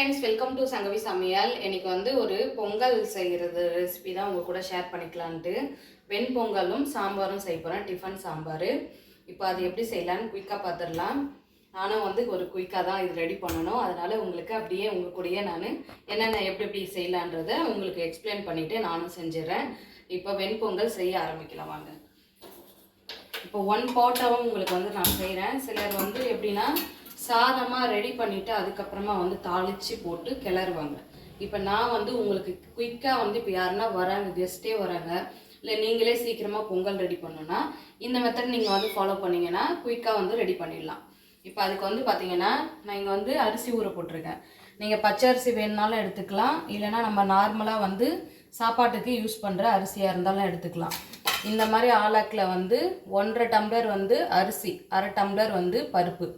Friends welcome to Sangavi சமையல் இன்னைக்கு வந்து ஒரு பொங்கல் செய்கிறது ரெசிபி தான் உங்கள் கூட ஷேர் பண்ணிக்கலான்ட்டு. வெண்பொங்கலும் சாம்பாரும் செய்ய போகிறேன் டிஃபன் சாம்பார். இப்போ அது எப்படி செய்யலான்னு குயிக்காக பார்த்துடலாம் நானும் வந்து ஒரு குயிக்காக தான் இது ரெடி பண்ணணும். அதனால் உங்களுக்கு அப்படியே உங்கள் கூடயே நான் என்னென்ன எப்படி எப்படி செய்யலான்றதை உங்களுக்கு எக்ஸ்பிளைன் பண்ணிவிட்டு நானும் செஞ்சிடறேன். இப்போ வெண்பொங்கல் செய்ய ஆரம்பிக்கலாம் வாங்க. இப்போ ஒன் பாட்டாகவும் உங்களுக்கு வந்து நான் செய்கிறேன் சிலர் வந்து எப்படின்னா சாதமாக ரெடி பண்ணிவிட்டு அதுக்கப்புறமா வந்து தாளித்து போட்டு கிளறுவாங்க. இப்போ நான் வந்து உங்களுக்கு குயிக்காக வந்து இப்போ யாருன்னா வராங்க கெஸ்ட்டே வராங்க இல்லை நீங்களே சீக்கிரமாக பொங்கல் ரெடி பண்ணணும்னா இந்த மெத்தட் நீங்கள் வந்து ஃபாலோ பண்ணீங்கன்னா குயிக்காக வந்து ரெடி பண்ணிடலாம். இப்போ அதுக்கு வந்து பார்த்தீங்கன்னா நான் இங்கே வந்து அரிசி ஊற போட்டிருக்கேன். நீங்கள் பச்சை அரிசி வேணுனாலும் எடுத்துக்கலாம். இல்லைன்னா நம்ம நார்மலாக வந்து சாப்பாட்டுக்கு யூஸ் பண்ணுற அரிசியாக இருந்தாலும் எடுத்துக்கலாம். இந்த மாதிரி ஆலாக்கில் வந்து ஒன்றரை டம்ளர் வந்து அரிசி அரை டம்ளர் வந்து பருப்பு.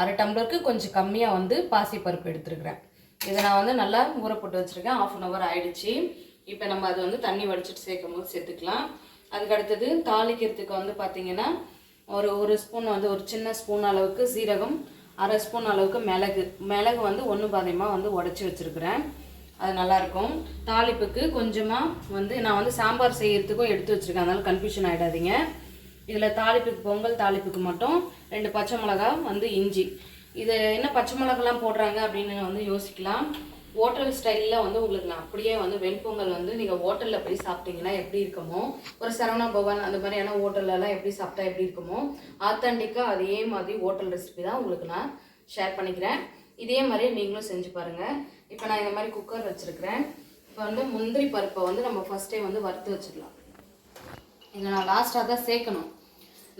அரை டம்ளருக்கு கொஞ்சம் கம்மியாக வந்து பாசிப்பருப்பு எடுத்துருக்குறேன். இதை நான் வந்து நல்லா ஊற போட்டு வச்சுருக்கேன். ஆஃப் அன் ஹவர் ஆயிடுச்சு. இப்போ நம்ம அதை வந்து தண்ணி வடிச்சிட்டு சேர்க்கும் போது சேர்த்துக்கலாம். அதுக்கு அடுத்தது தாளிக்கிறதுக்கு வந்து பார்த்தீங்கன்னா ஒரு ஒரு ஸ்பூன் வந்து ஒரு சின்ன ஸ்பூன் அளவுக்கு சீரகம் அரை ஸ்பூன் அளவுக்கு மிளகு. மிளகு வந்து ஒன்று பாதையமாக வந்து உடச்சி வச்சுருக்குறேன். அது நல்லாயிருக்கும் தாளிப்புக்கு கொஞ்சமாக வந்து நான் வந்து சாம்பார் செய்கிறதுக்கும் எடுத்து வச்சுருக்கேன். அதனால கன்ஃபியூஷன் ஆகிடாதீங்க இதில் தாளிப்புக்கு பொங்கல் தாளிப்புக்கு மட்டும் ரெண்டு பச்சை மிளகா வந்து இஞ்சி. இது என்ன பச்சை மிளகாலாம் போடுறாங்க அப்படின்னு வந்து யோசிக்கலாம். ஹோட்டல் ஸ்டைலில் வந்து உங்களுக்கு நான் அப்படியே வந்து வெண்பொங்கல் வந்து நீங்கள் ஹோட்டலில் போய் சாப்பிட்டீங்கன்னா எப்படி இருக்குமோ ஒரு சரவணா பவன் அந்த மாதிரியான ஹோட்டல்லலாம் எப்படி சாப்பிட்டா எப்படி இருக்குமோ ஆத்தென்டிக்காக அதே மாதிரி ஹோட்டல் ரெசிபி தான் உங்களுக்கு நான் ஷேர் பண்ணிக்கிறேன். இதே மாதிரி நீங்களும் செஞ்சு பாருங்கள் இப்போ நான் இந்த மாதிரி குக்கர் வச்சுருக்கிறேன். இப்போ வந்து முந்திரி பருப்பை வந்து நம்ம ஃபஸ்ட்டே வந்து வறுத்து வச்சுக்கலாம் இதை நான் லாஸ்ட்டாக தான் சேர்க்கணும்.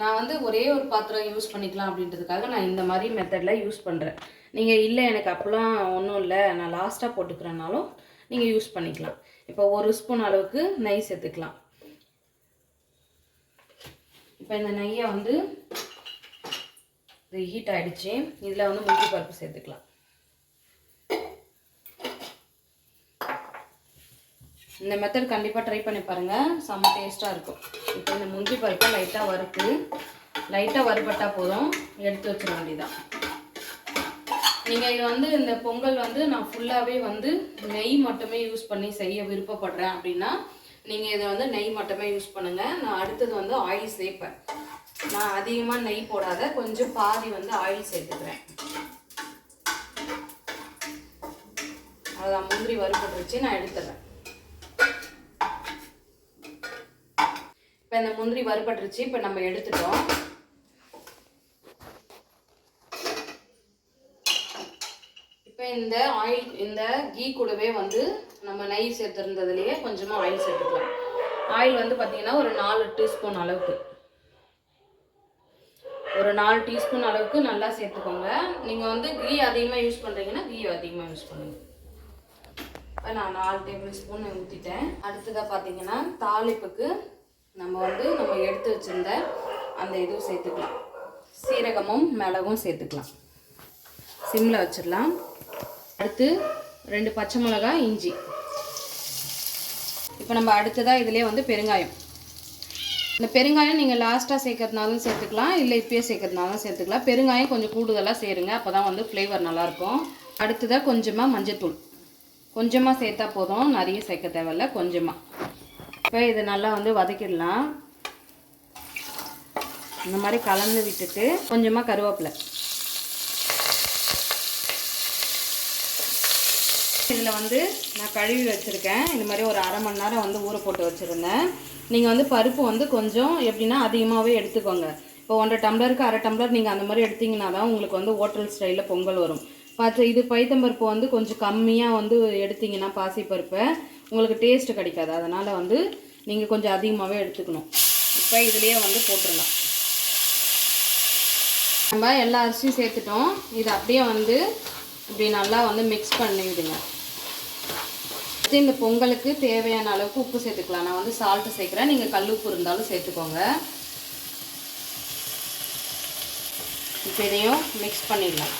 நான் வந்து ஒரே ஒரு பாத்திரம் யூஸ் பண்ணிக்கலாம் அப்படின்றதுக்காக நான் இந்த மாதிரி மெத்தடில் யூஸ் பண்ணுறேன் நீங்கள் இல்லை எனக்கு அப்போலாம் ஒன்றும் இல்லை. நான் லாஸ்ட்டாக போட்டுக்கிறேனாலும் நீங்கள் யூஸ் பண்ணிக்கலாம். இப்போ ஒரு ஸ்பூன் அளவுக்கு நெய் சேர்த்துக்கலாம். இப்போ இந்த நெய்யை வந்து இது ஹீட் ஆகிடுச்சு இதில் வந்து முந்திரி பருப்பு சேர்த்துக்கலாம். இந்த மெத்தட் கண்டிப்பாக ட்ரை பண்ணி பாருங்கள் செம்ம டேஸ்ட்டாக இருக்கும். இப்போ இந்த முந்திரி பருப்பை லைட்டாக வறுத்து லைட்டாக வறுபட்டால் போதும். எடுத்து வச்சிட வேண்டியதான் நீங்கள் இது வந்து இந்த பொங்கல் வந்து நான் ஃபுல்லாகவே வந்து நெய் மட்டுமே யூஸ் பண்ணி செய்ய விருப்பப்படுறேன் அப்படின்னா நீங்கள் இதை வந்து நெய் மட்டுமே யூஸ் பண்ணுங்கள் நான் அடுத்தது வந்து ஆயில் சேர்ப்பேன். நான் அதிகமாக நெய் போடாத கொஞ்சம் பாதி வந்து ஆயில் சேர்த்துக்கிறேன். அதான் முந்திரி வறுபட்டுருச்சு நான் எடுத்துடுறேன். இப்போ இந்த முந்திரி வறுபட்டுருச்சு இப்போ நம்ம எடுத்துட்டோம். இப்போ இந்த ஆயில் இந்த கீ கூடவே வந்து நம்ம நெய் சேர்த்துருந்ததுலேயே கொஞ்சமாக ஆயில் சேர்த்துக்கலாம். ஆயில் வந்து பார்த்தீங்கன்னா ஒரு நாலு டீஸ்பூன் அளவுக்கு. ஒரு நாலு டீஸ்பூன் அளவுக்கு நல்லா சேர்த்துக்கோங்க. நீங்கள் வந்து கீ அதிகமாக யூஸ் பண்ணுறீங்கன்னா கீ அதிகமாக யூஸ் பண்ணுங்கள் இப்போ நான் நாலு டேபிள் ஸ்பூன் ஊற்றிட்டேன் அடுத்ததாக பார்த்தீங்கன்னா தாளிப்புக்கு நம்ம வந்து நம்ம எடுத்து வச்சிருந்த அந்த இதுவும் சேர்த்துக்கலாம். சீரகமும் மிளகும் சேர்த்துக்கலாம். சிம்மில் வச்சிடலாம். அடுத்து ரெண்டு பச்சை மிளகாய் இஞ்சி. இப்போ நம்ம அடுத்ததாக இதிலே வந்து பெருங்காயம். இந்த பெருங்காயம் நீங்கள் லாஸ்ட்டாக சேர்க்கறதுனாலும் சேர்த்துக்கலாம் இல்லை இப்பயே சேர்க்கறதுனாலும் சேர்த்துக்கலாம். பெருங்காயம் கொஞ்சம் கூடுதலாக சேருங்க அப்போ தான் வந்து ஃப்ளேவர் நல்லாயிருக்கும். அடுத்ததாக கொஞ்சமாக மஞ்சத்தூள். கொஞ்சமாக சேர்த்தா போதும் நிறைய சேர்க்க தேவையில்ல கொஞ்சமாக இப்போ இதை நல்லா வந்து வதக்கிடலாம். இந்த மாதிரி கலந்து விட்டுட்டு கொஞ்சமாக கருவேப்பிலை. இதில் வந்து நான் கழுவி வச்சுருக்கேன். இந்த மாதிரி ஒரு அரை மணி நேரம் வந்து ஊற போட்டு வச்சுருந்தேன். நீங்கள் வந்து பருப்பு வந்து கொஞ்சம் எப்படின்னா அதிகமாகவே எடுத்துக்கோங்க. இப்போ ஒன்றரை டம்ளருக்கு அரை டம்ளர் நீங்கள் அந்த மாதிரி எடுத்தீங்கன்னா தான் உங்களுக்கு வந்து ஹோட்டல் ஸ்டைலில் பொங்கல் வரும். பார்த்து இது பைத்தம்பருப்பு வந்து கொஞ்சம் கம்மியாக வந்து எடுத்தீங்கன்னா பாசிப்பருப்பை. உங்களுக்கு டேஸ்ட் கிடைக்காது. அதனால் வந்து நீங்கள் கொஞ்சம் அதிகமாகவே எடுத்துக்கணும். இப்போ இதுலேயே வந்து போட்டுடலாம். நம்ம எல்லா அரிசியும் சேர்த்துட்டோம். இது அப்படியே வந்து இப்படி நல்லா வந்து மிக்ஸ் பண்ணி விடுங்க அடுத்து இந்த பொங்கலுக்கு தேவையான அளவுக்கு உப்பு சேர்த்துக்கலாம். நான் வந்து சால்ட்டு சேர்க்குறேன். நீங்கள் கல் உப்பு இருந்தாலும் சேர்த்துக்கோங்க. இப்போ இதையும் மிக்ஸ் பண்ணிடலாம்.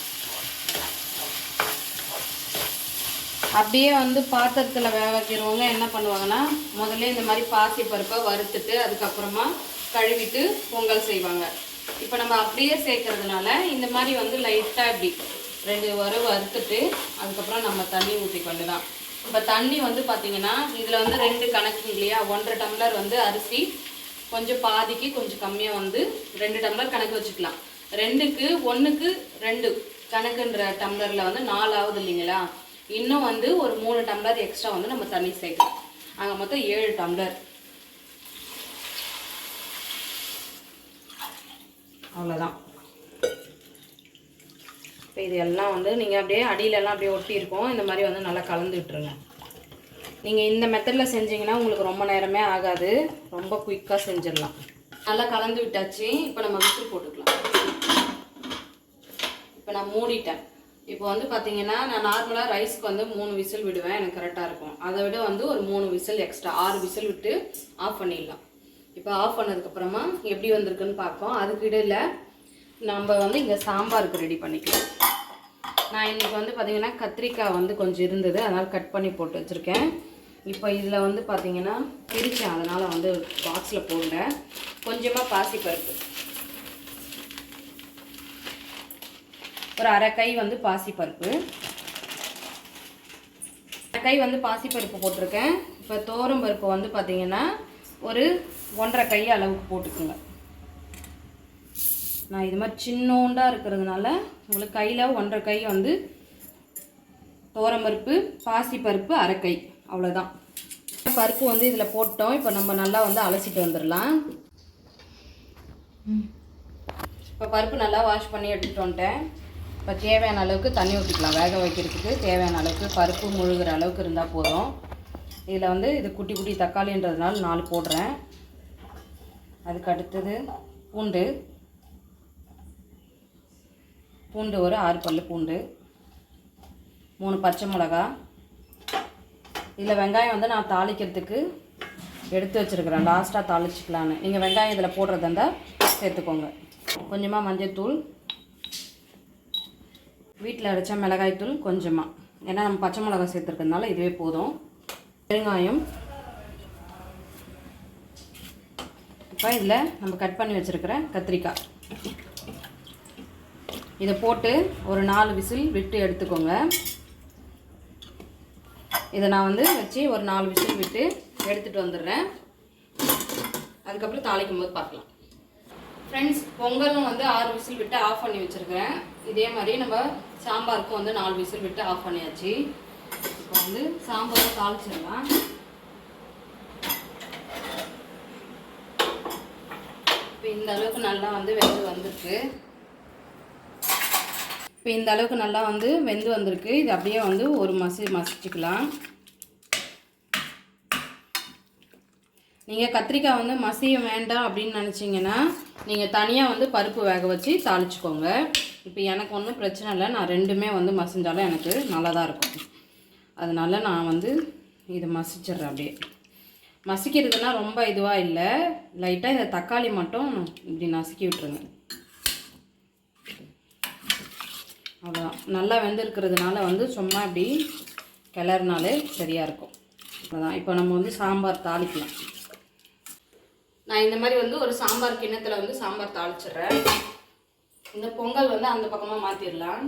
அப்படியே வந்து பாத்திரத்தில் வேக வைக்கிறவங்க என்ன பண்ணுவாங்கன்னா முதல்ல இந்த மாதிரி பாசி பருப்பை வறுத்துட்டு அதுக்கப்புறமா கழுவிட்டு பொங்கல் செய்வாங்க. இப்போ நம்ம அப்படியே சேர்க்கறதுனால இந்த மாதிரி வந்து லைட்டாக இப்படி ரெண்டு வரை வறுத்துட்டு அதுக்கப்புறம் நம்ம தண்ணி ஊற்றி கொண்டு தான் இப்போ தண்ணி வந்து பார்த்திங்கன்னா இதில் வந்து ரெண்டு கணக்கு இல்லையா? ஒன்றரை டம்ளர் வந்து அரிசி கொஞ்சம் பாதிக்கு கொஞ்சம் கம்மியாக வந்து ரெண்டு டம்ளர் கணக்கு வச்சுக்கலாம். ரெண்டுக்கு ஒன்றுக்கு ரெண்டு கணக்குன்ற டம்ளரில் வந்து நாலாவது இல்லைங்களா? இன்னும் வந்து ஒரு மூணு டம்ளர் எக்ஸ்ட்ரா வந்து நம்ம தண்ணி சேர்க்கலாம். அங்கே மொத்தம் ஏழு டம்ளர். அவ்வளோதான் இப்போ இது எல்லாம் வந்து நீங்கள் அப்படியே அடியிலலாம் அப்படியே ஒட்டி இருக்கும். இந்த மாதிரி வந்து நல்லா கலந்து விட்டுருங்க. நீங்கள் இந்த மெத்தடில் செஞ்சீங்கன்னா உங்களுக்கு ரொம்ப நேரமே ஆகாது. ரொம்ப குயிக்காக செஞ்சிடலாம். நல்லா கலந்து விட்டாச்சு. இப்போ நம்ம விசில் போட்டுக்கலாம். இப்போ நான் மூடிட்டேன். இப்போ வந்து பார்த்தீங்கன்னா நான் நார்மலாக ரைஸ்க்கு வந்து மூணு விசில் விடுவேன். எனக்கு கரெக்டாக இருக்கும். அதை விட வந்து ஒரு மூணு விசில் எக்ஸ்ட்ரா ஆறு விசில் விட்டு ஆஃப் பண்ணிடலாம். இப்போ ஆஃப் பண்ணதுக்கப்புறமா எப்படி வந்திருக்குன்னு பார்ப்போம். அதுக்கு இடையில் நம்ம வந்து இங்கே சாம்பாருக்கு ரெடி பண்ணிக்கலாம். நான் இன்றைக்கி வந்து பார்த்திங்கன்னா கத்திரிக்காய் வந்து கொஞ்சம் இருந்தது. அதனால் கட் பண்ணி போட்டு வச்சுருக்கேன். இப்போ இதில் வந்து பார்த்திங்கன்னா பிரித்தேன் அதனால் வந்து பாக்ஸில் போடல. கொஞ்சமாக பாசிப்பருப்பு. ஒரு அரை கை வந்து பாசிப்பருப்பு. அரை கை வந்து பாசிப்பருப்பு போட்டிருக்கேன். இப்போ தோரம் பருப்பு வந்து பார்த்திங்கன்னா ஒரு ஒன்றரை கை அளவுக்கு போட்டுக்குங்க. நான் இது மாதிரி சின்னோண்டாக இருக்கிறதுனால உங்களுக்கு கையில் ஒன்றரை கை வந்து பருப்பு பாசிப்பருப்பு அரை கை. அவ்வளோதான் பருப்பு வந்து இதில் போட்டோம். இப்போ நம்ம நல்லா வந்து அலசிட்டு வந்துடலாம். இப்போ பருப்பு நல்லா வாஷ் பண்ணி எடுத்துகிட்டு வந்துட்டேன். இப்போ தேவையான அளவுக்கு தண்ணி ஊற்றிக்கலாம் வேக வைக்கிறதுக்கு தேவையான அளவுக்கு பருப்பு முழுகிற அளவுக்கு இருந்தால் போதும். இதில் வந்து இது குட்டி குட்டி தக்காளின்றதுனால நாலு போடுறேன். அதுக்கு அடுத்தது பூண்டு. பூண்டு ஒரு ஆறு பல் பூண்டு. மூணு பச்சை மிளகா. இதில் வெங்காயம் வந்து நான் தாளிக்கிறதுக்கு எடுத்து வச்சுருக்கிறேன். லாஸ்ட்டாக தாளிச்சிக்கலான்னு நீங்கள் வெங்காயம் இதில் போடுறதா இருந்தால் சேர்த்துக்கோங்க. கொஞ்சமாக மஞ்சள்தூள் வீட்டில் அரைச்ச மிளகாய்த்தூள் கொஞ்சமாக ஏன்னா நம்ம பச்சை மிளகாய் சேர்த்துருக்கறதுனால இதுவே போதும். பெருங்காயம் இப்போ இதில் நம்ம கட் பண்ணி வச்சுருக்கிற கத்திரிக்காய். இதை போட்டு ஒரு நாலு விசில் விட்டு எடுத்துக்கோங்க. இதை நான் வந்து வச்சு ஒரு நாலு விசில் விட்டு எடுத்துகிட்டு வந்துடுறேன். அதுக்கப்புறம் தாளிக்கும் போது பார்க்கலாம். ஃப்ரெண்ட்ஸ் பொங்கலும் வந்து ஆறு விசில் விட்டு ஆஃப் பண்ணி வச்சுருக்கேன். இதே மாதிரி நம்ம சாம்பாருக்கும் வந்து நாலு விசில் விட்டு ஆஃப் பண்ணியாச்சு. இப்போ வந்து சாம்பாரும் தாளிச்சிடலாம். இப்போ இந்த அளவுக்கு நல்லா வந்து வெந்து வந்திருக்கு. இப்போ இந்த அளவுக்கு நல்லா வந்து வெந்து வந்திருக்கு. இது அப்படியே வந்து ஒரு மசி மசிச்சுக்கலாம். நீங்கள் கத்திரிக்காய் வந்து மசிய வேண்டாம் அப்படின்னு நினச்சிங்கன்னா நீங்கள் தனியாக வந்து பருப்பு வேக வச்சு தாளிச்சுக்கோங்க. இப்போ எனக்கு ஒன்றும் பிரச்சனை இல்லை. நான் ரெண்டுமே வந்து மசிஞ்சாலும் எனக்கு நல்லா தான் இருக்கும். அதனால் நான் வந்து இதை மசிச்சிட்றேன் அப்படியே. மசிக்கிறதுனா ரொம்ப இதுவாக இல்லை. லைட்டாக இந்த தக்காளி மட்டும் இப்படி நசுக்கி விட்டுருங்க. அவ்வளோதான் நல்லா வெந்திருக்கிறதுனால வந்து சும்மா இப்படி கிளறினாலே சரியாக இருக்கும். அவ்வளோதான் இப்போ நம்ம வந்து சாம்பார் தாளிக்கலாம். நான் இந்த மாதிரி வந்து ஒரு சாம்பார் கிண்ணத்தில் வந்து சாம்பார் தாளிச்சிடுறேன். இந்த பொங்கல் வந்து அந்த பக்கமாக மாற்றிடலாம்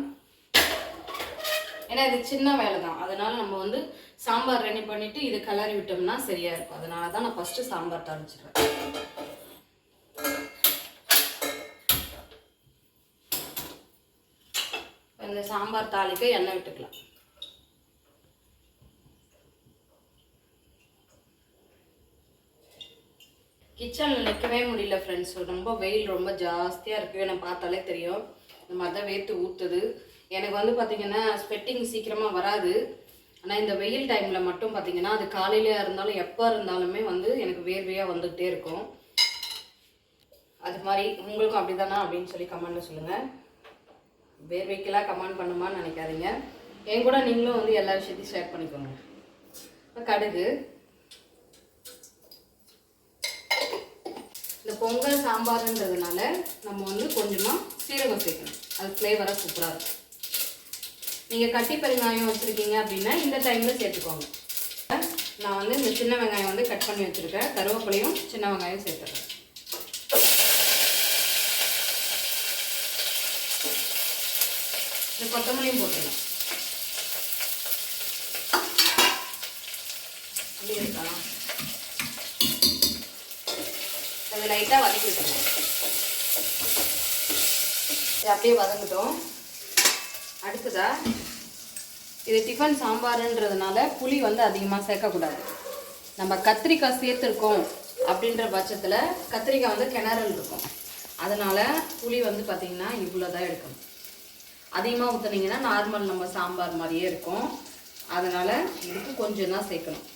ஏன்னா இது சின்ன வேலை தான் அதனால் நம்ம வந்து சாம்பார் ரெடி பண்ணிவிட்டு இது கிளறி விட்டோம்னா சரியாக இருக்கும். அதனால தான் நான் ஃபஸ்ட்டு சாம்பார் தாளிச்சிடுறேன். இந்த சாம்பார் தாளிக்க எண்ணெய் விட்டுக்கலாம். கிச்சனில் நிற்கவே முடியல ஃப்ரெண்ட்ஸ் ரொம்ப வெயில் ரொம்ப ஜாஸ்தியாக இருக்குது எனக்கு பார்த்தாலே தெரியும். இந்த மாதிரி தான் வேர்த்து ஊற்றுது எனக்கு வந்து பார்த்திங்கன்னா ஸ்வெட்டிங் சீக்கிரமாக வராது. ஆனால் இந்த வெயில் டைமில் மட்டும் பார்த்திங்கன்னா அது காலையிலையாக இருந்தாலும் எப்போ இருந்தாலுமே வந்து எனக்கு வேர்வையாக வந்துகிட்டே இருக்கும். அது மாதிரி உங்களுக்கும் அப்படி தானா அப்படின்னு சொல்லி கமெண்ட்டில் சொல்லுங்கள் வேர்வைக்கெல்லாம் கமெண்ட் பண்ணுமான்னு நினைக்காதீங்க. என் கூட நீங்களும் வந்து எல்லா விஷயத்தையும் ஷேர் பண்ணிக்கோங்க. இப்போ கடுகு. இந்த பொங்கல் சாம்பார்ன்றதுனால நம்ம வந்து கொஞ்சமாக சீரகம் சேர்க்கணும். அது ஃப்ளேவராக சூப்பராக இருக்கும். நீங்கள் கட்டி பெருங்காயம் வச்சுருக்கீங்க அப்படின்னா இந்த டைமில் சேர்த்துக்கோங்க. நான் வந்து இந்த சின்ன வெங்காயம் வந்து கட் பண்ணி வச்சுருக்கேன். கருவேப்பிலையும் சின்ன வெங்காயம் சேர்த்துறேன். இந்த கொத்தமல்லியும் போட்டுடலாம் இப்படி இருக்கா அது லைட்டாக வதக்கி விட்டுருவோம் இது அப்படியே வதங்கிட்டோம். அடுத்ததா இது டிஃபன் சாம்பாருன்றதுனால புளி வந்து அதிகமாக சேர்க்கக்கூடாது. நம்ம கத்திரிக்காய் சேர்த்துருக்கோம் அப்படின்ற பட்சத்தில் கத்திரிக்காய் வந்து கிணறல் இருக்கும். அதனால் புளி வந்து பார்த்திங்கன்னா இவ்வளோ தான் எடுக்கணும். அதிகமாக ஊற்றுனீங்கன்னா நார்மல் நம்ம சாம்பார் மாதிரியே இருக்கும். அதனால் இதுக்கு கொஞ்சம் தான் சேர்க்கணும்.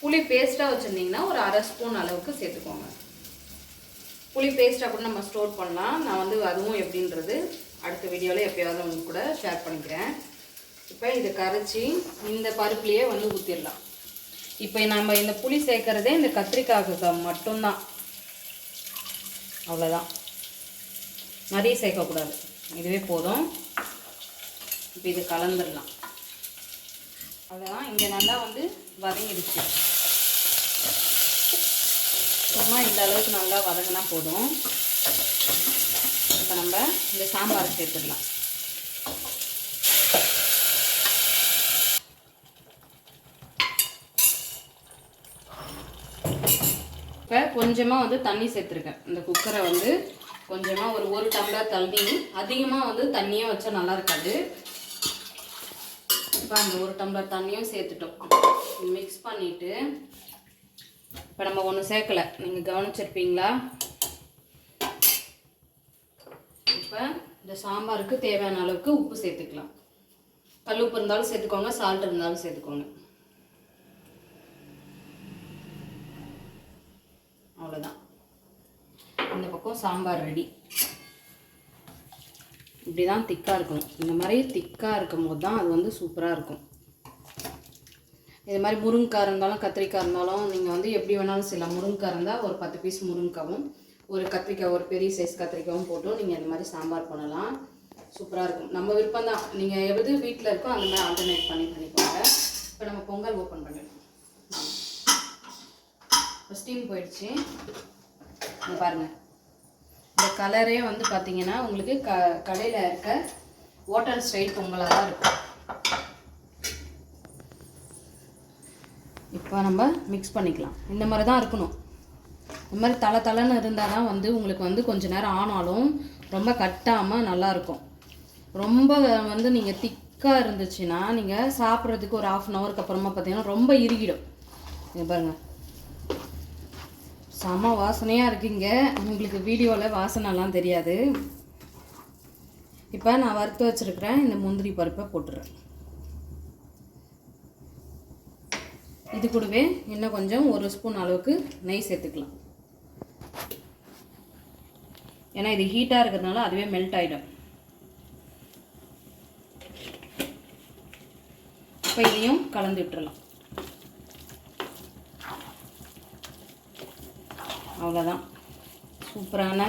புளி பேஸ்ட்டாக வச்சுருந்தீங்கன்னா ஒரு அரை ஸ்பூன் அளவுக்கு சேர்த்துக்கோங்க. புளி பேஸ்ட்டாக கூட நம்ம ஸ்டோர் பண்ணலாம். நான் வந்து அதுவும் எப்படின்றது அடுத்த வீடியோவில் எப்பயாவது உங்களுக்கு கூட ஷேர் பண்ணிக்கிறேன். இப்போ இதை கரைச்சி இந்த பருப்புலேயே வந்து ஊற்றிடலாம் இப்போ நம்ம இந்த புளி சேர்க்குறதே இந்த கத்திரிக்காய்க்கு மட்டும்தான். அவ்வளோதான் நிறைய சேர்க்கக்கூடாது. இதுவே போதும். இப்போ இது கலந்துடலாம். அவ்வளோதான் இங்கே நல்லா வந்து வதங்கிடுச்சு. சும்மா இந்த அளவுக்கு நல்லா வதங்கினா போதும். இப்போ நம்ம இந்த சாம்பார் சேர்த்துடலாம். இப்போ கொஞ்சமாக வந்து தண்ணி சேர்த்துருக்கேன். இந்த குக்கரை வந்து கொஞ்சமாக ஒரு ஒரு டம்ளர் தண்ணி அதிகமாக வந்து தண்ணியும் வச்சா நல்லா இருக்காது. இப்போ அந்த ஒரு டம்ளர் தண்ணியும் சேர்த்துட்டோம். மிக்ஸ் பண்ணிவிட்டு இப்போ நம்ம ஒன்று சேர்க்கலை. நீங்கள் கவனிச்சிருப்பீங்களா? இப்போ இந்த சாம்பாருக்கு தேவையான அளவுக்கு உப்பு சேர்த்துக்கலாம். கல் உப்பு இருந்தாலும் சேர்த்துக்கோங்க சால்ட் இருந்தாலும் சேர்த்துக்கோங்க. அவ்வளோதான் இந்த பக்கம் சாம்பார் ரெடி இப்படி தான் திக்காக இருக்கணும். இந்த மாதிரி திக்காக இருக்கும் போது தான் அது வந்து சூப்பராக இருக்கும். இது மாதிரி முருங்கைக்காய் இருந்தாலும் கத்திரிக்காய் இருந்தாலும் நீங்கள் வந்து எப்படி வேணாலும் செய்யலாம். முருங்கைக்காய் இருந்தால் ஒரு பத்து பீஸ் முருங்கைக்காவும் ஒரு கத்திரிக்காய் ஒரு பெரிய சைஸ் கத்திரிக்காயும் போட்டும் நீங்கள் இந்த மாதிரி சாம்பார் பண்ணலாம். சூப்பராக இருக்கும். நம்ம விருப்பம் தான். நீங்கள் எது வீட்டில் இருக்கோ அந்த மாதிரி ஆல்டர்னேட் பண்ணி பண்ணிக்கோங்க. இப்போ நம்ம பொங்கல் ஓப்பன் பண்ணிடலாம் இப்போ ஸ்டீம் போயிடுச்சு. இங்க பாருங்கள் இந்த கலரே வந்து பார்த்தீங்கன்னா உங்களுக்கு க கடையில் இருக்க ஹோட்டல் ஸ்டைல் பொங்கலாக தான் இருக்கும். இப்போ நம்ம மிக்ஸ் பண்ணிக்கலாம். இந்த மாதிரி தான் இருக்கணும். இந்த மாதிரி தலை தலைன்னு இருந்தால் தான் வந்து உங்களுக்கு வந்து கொஞ்ச நேரம் ஆனாலும் ரொம்ப கட்டாமல் நல்லாயிருக்கும் ரொம்ப வந்து நீங்கள் திக்காக இருந்துச்சுன்னா நீங்கள் சாப்பிட்றதுக்கு ஒரு ஆஃப் அன் ஹவருக்கு அப்புறமா பார்த்தீங்கன்னா ரொம்ப இறுகிடும். பாருங்கள் செம வாசனையாக இருக்குங்க உங்களுக்கு வீடியோவில் வாசனைலாம் தெரியாது. இப்போ நான் வறுத்து வச்சுருக்கிறேன். இந்த முந்திரி பருப்பை போட்டுறேன். இது கூடவே இன்னும் கொஞ்சம் ஒரு ஸ்பூன் அளவுக்கு நெய் சேர்த்துக்கலாம். ஏன்னா இது ஹீட்டாக இருக்கிறதுனால அதுவே மெல்ட் ஆகிடும் இப்போ இதையும் கலந்து விட்டுறலாம். அவ்வளோதான் சூப்பரான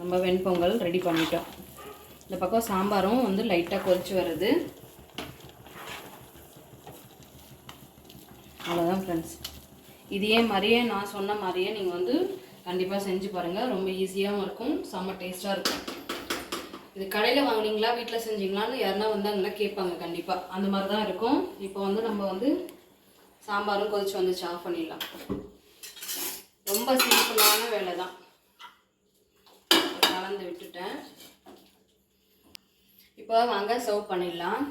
நம்ம வெண்பொங்கல் ரெடி பண்ணிட்டோம். இந்த பக்கம் சாம்பாரும் வந்து லைட்டாக கொதிச்சு வருது அவ்வளோதான் ஃப்ரெண்ட்ஸ் இதே மாதிரியே நான் சொன்ன மாதிரியே நீங்கள் வந்து கண்டிப்பாக செஞ்சு பாருங்கள் ரொம்ப ஈஸியாகவும் இருக்கும் செம்ம டேஸ்ட்டாக இருக்கும். இது கடையில் வாங்குனீங்களா வீட்டில் செஞ்சீங்களான்னு யாருன்னா வந்தாங்கன்னா கேட்பாங்க கண்டிப்பாக அந்த மாதிரி தான் இருக்கும். இப்போ வந்து நம்ம வந்து சாம்பாரும் கொதிச்சு வந்துச்சு ஆஃப் பண்ணிடலாம். ரொம்ப சிம்பிளான வேலை தான் கலந்து விட்டுட்டேன். இப்போ வாங்க சர்வ் பண்ணிடலாம்.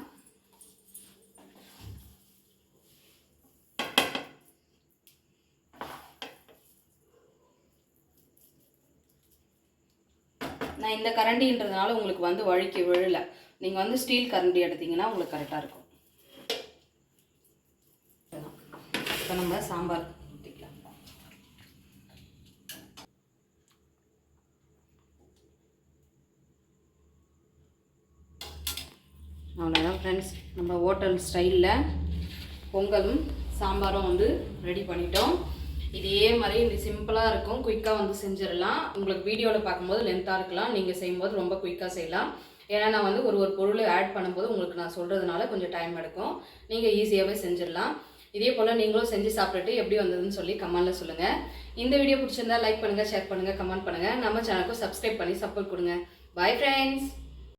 நான் இந்த கரண்டின்றதுனால உங்களுக்கு வந்து வழுக்கி விழலை. நீங்கள் வந்து ஸ்டீல் கரண்டி எடுத்தீங்கன்னா உங்களுக்கு கரெக்டாக இருக்கும். இப்போ நம்ம சாம்பார் ஊற்றிக்கலாம் அவ்வளோதான் ஃப்ரெண்ட்ஸ் நம்ம ஹோட்டல் ஸ்டைலில் பொங்கலும் சாம்பாரும் வந்து ரெடி பண்ணிட்டோம். இதே மாதிரி இந்த சிம்பிளாக இருக்கும். குயிக்காக வந்து செஞ்சிடலாம். உங்களுக்கு வீடியோவில் பார்க்கும்போது லென்த்தாக இருக்கலாம். நீங்கள் செய்யும்போது ரொம்ப குயிக்காக செய்யலாம். ஏன்னா நான் வந்து ஒரு ஒரு பொருள் ஆட் பண்ணும்போது உங்களுக்கு நான் சொல்கிறதுனால கொஞ்சம் டைம் எடுக்கும். நீங்கள் ஈஸியாகவே செஞ்சிடலாம். இதே போல் நீங்களும் செஞ்சு சாப்பிட்டுட்டு எப்படி வந்ததுன்னு சொல்லி கமெண்ட்டில் சொல்லுங்கள் இந்த வீடியோ பிடிச்சிருந்தா லைக் பண்ணுங்கள் ஷேர் பண்ணுங்கள் கமெண்ட் பண்ணுங்கள் நம்ம சேனலுக்கும் சப்ஸ்கிரைப் பண்ணி சப்போர்ட் கொடுங்க. Bye friends